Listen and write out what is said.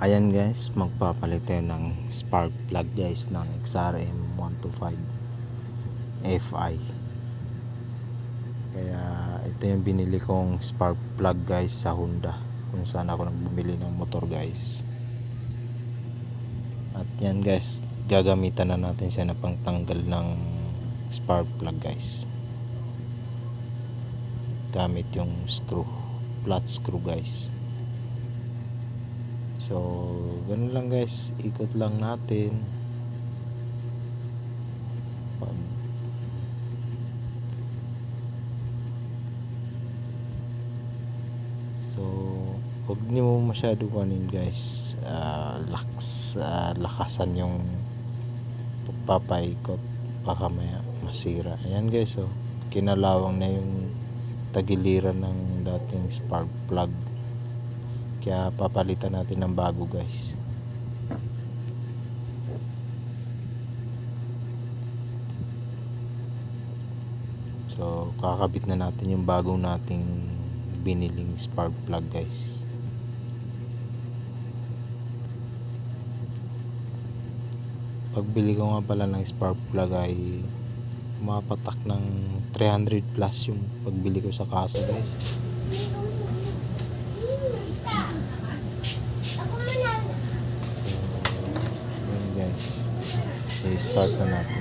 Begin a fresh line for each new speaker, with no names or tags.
Ayan guys, magpapalit ng spark plug guys ng XRM 125 FI. Kaya ito yung binili kong spark plug guys sa Honda kung saan ako nagbumili ng motor guys. At yan guys, gagamitan na natin siya na pangtanggal ng spark plug guys. Gamit yung screw, flat screw guys. So, ganun lang guys. Ikot lang natin. So, huwag niyo mo masyado kunin guys. Ah, laks, ah, lakasan yung pagpapaikot. Baka maya masira. Ayan guys, oh. Kinalawang na yung tagiliran ng dating spark plug. Kaya papalitan natin ng bago guys. So, kakabit na natin yung bago nating biniling spark plug guys. Pagbili ko nga pala ng spark plug ay mapatak ng 300 plus yung pagbili ko sa kasa guys. So, yun guys. I-start na natin.